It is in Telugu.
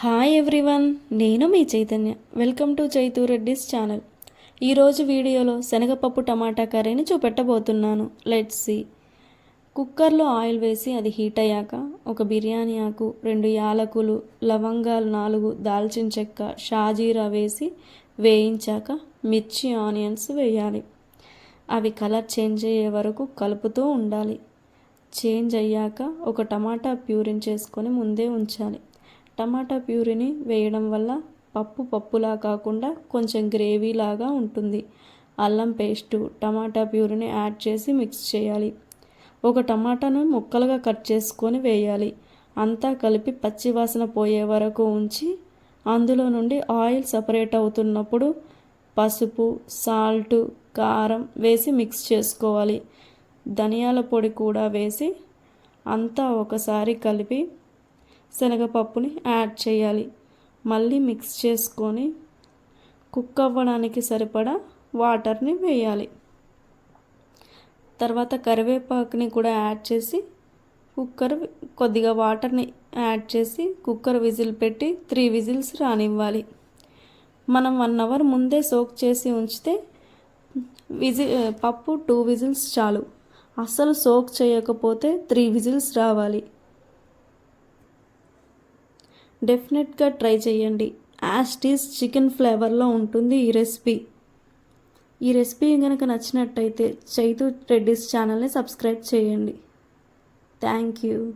హాయ్ ఎవ్రీవన్ నేను మీ Chaitanya. Welcome to Chaitu Reddy's channel ఈరోజు వీడియోలో శనగపప్పు టమాటా కర్రీని చూపెట్టబోతున్నాను. లెట్స్ సి కుక్కర్లో ఆయిల్ వేసి అది హీట్ అయ్యాక ఒక బిర్యానీ ఆకు రెండు యాలకులు లవంగాలు నాలుగు దాల్చిన చెక్క షాజీరా వేసి వేయించాక మిర్చి ఆనియన్స్ వేయాలి. అవి కలర్ చేంజ్ అయ్యే వరకు కలుపుతూ ఉండాలి. చేంజ్ అయ్యాక ఒక టమాటా ప్యూరిన్ చేసుకొని ముందే ఉంచాలి. టమాటా ప్యూరీని వేయడం వల్ల పప్పు పప్పులా కాకుండా కొంచెం గ్రేవీ లాగా ఉంటుంది. అల్లం పేస్టు టమాటా ప్యూరీని యాడ్ చేసి మిక్స్ చేయాలి. ఒక టమాటాను ముక్కలుగా కట్ చేసుకొని వేయాలి. అంతా కలిపి పచ్చివాసన పోయే వరకు ఉంచి అందులో నుండి ఆయిల్ సపరేట్ అవుతున్నప్పుడు పసుపు సాల్ట్ కారం వేసి మిక్స్ చేసుకోవాలి. ధనియాల పొడి కూడా వేసి అంతా ఒకసారి కలిపి శనగపప్పుని యాడ్ చేయాలి. మళ్ళీ మిక్స్ చేసుకొని కుక్ అవ్వడానికి సరిపడా వాటర్ని వేయాలి. తర్వాత కరివేపాకుని కూడా యాడ్ చేసి కుక్కర్ కొద్దిగా వాటర్ని యాడ్ చేసి కుక్కర్ విజిల్ పెట్టి త్రీ విజిల్స్ రానివ్వాలి. మనం వన్ అవర్ ముందే సోక్ చేసి ఉంచితే విజి పప్పు టూ విజిల్స్ చాలు. అస్సలు సోక్ చేయకపోతే త్రీ విజిల్స్ రావాలి. డెఫినెట్గా ట్రై చేయండి. యాస్టీస్ చికెన్ ఫ్లేవర్లో ఉంటుంది ఈ రెసిపీ. ఈ రెసిపీ కనుక నచ్చినట్టయితే చైతు రెడ్డిస్ ఛానల్ని సబ్స్క్రైబ్ చేయండి. Thank you.